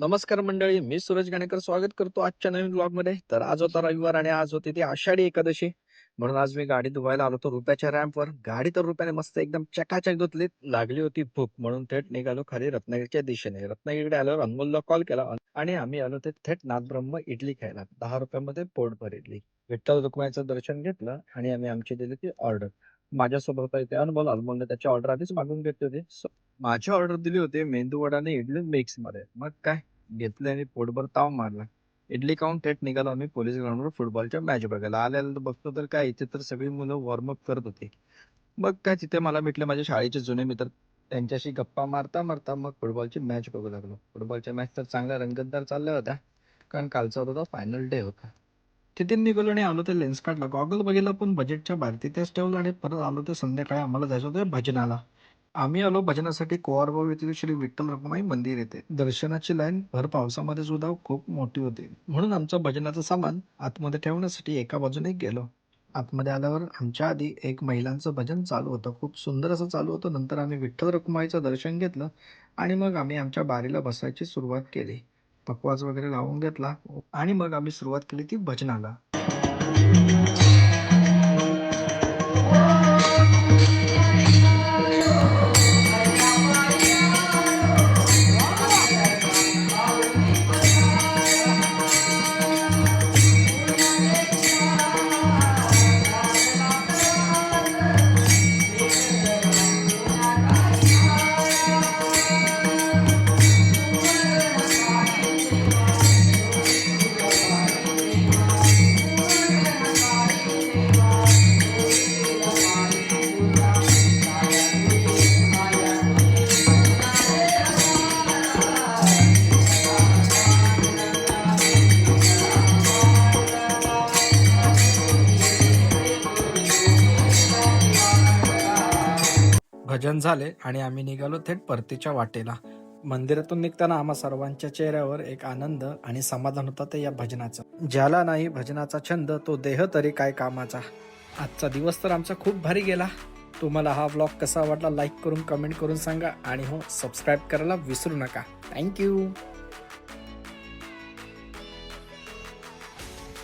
नमस्कार मंडळी मी सूरज गाणेकर स्वागत करतो आजच्या नवीन ब्लॉगमध्ये तर आज होता रविवार आणि आज होती ती आषाढी एकादशी. म्हणून आज मी गाडी धुवायला आलो होतो रुपयाच्या रॅम्पवर गाडी तर रुपयाने मस्त एकदम चकाचक धुतली लागली होती भूक. म्हणून थेट निघालो खाली रत्नागिरीच्या दिशेने. रत्नागिरीकडे आल्यावर अनमोलला कॉल केला आणि आम्ही आलो ते थेट नाथब्रह्म इडली खायला. दहा रुपयामध्ये पोटभर इडली. विठ्ठल रुक्माईचं दर्शन घेतलं आणि आम्ही आमची दिली ती ऑर्डर माझ्यासोबत होता इथे. अनमोल अनमोलने त्याची ऑर्डर आधीच मागून घेतली होती. So, माझी ऑर्डर दिली होती मेंदू वडा आणि इडली मिक्समध्ये मग काय? घेतले आणि पोटभर ताव मारला. इडली खाऊन थेट निघालो आम्ही पोलीस ग्राउंडवर फुटबॉलच्या मॅच बघायला. आल्याला तर बघतो तर काय इथे तर सगळी मुलं वॉर्मअप करत होती. मग काय तिथे मला भेटले माझ्या शाळेचे जुने मित्र. त्यांच्याशी गप्पा मारता मारता मग फुटबॉलची मॅच बघू लागलो. फुटबॉलच्या मॅच तर चांगल्या रंगतदार चालल्या होत्या. कारण कालचा होता फायनल डे होता. तिथे निघालो आणि आलो ते लेन्सकार्टला गॉगल बघितलं पण बजेटच्या बाहेर तिथेच ठेवलं आणि परत आलो ते संध्याकाळी आम्हाला जायचं होतं भजनाला. आम्ही आलो भजनासाठी कोवारबाव येथील श्री विठ्ठल रखुमाई मंदिर येते. दर्शनाची लाईन भर पावसामध्ये सुद्धा खूप मोठी होती. म्हणून आमचं भजनाचं सामान आतमध्ये ठेवण्यासाठी एका बाजूने गेलो. आतमध्ये आल्यावर आमच्या आधी एक महिलांचं भजन चालू होतं. खूप सुंदर असं चालू होतं. नंतर आम्ही विठ्ठल रखुमाईचं दर्शन घेतलं आणि मग आम्ही आमच्या बारीला बसायची सुरुवात केली. पकवाज वगैरे लावून घेतला. आणि मग आम्ही सुरुवात केली ती भजनाला. भजन झाले आणि आम्ही निघालो थेट परतीच्या वाटेला. मंदिरातून निघताना आम्हा सर्वांच्या चेहऱ्यावर एक आनंद आणि समाधान होता ते या भजनाचं. ज्याला नाही भजनाचा छंद तो देह तरी काय कामाचा. आजचा दिवस तर आमचा खूप भारी गेला. तुम्हाला हा ब्लॉग कसा वाटला लाईक करून कमेंट करून सांगा. आणि हो सबस्क्राईब करायला विसरू नका. थँक्यू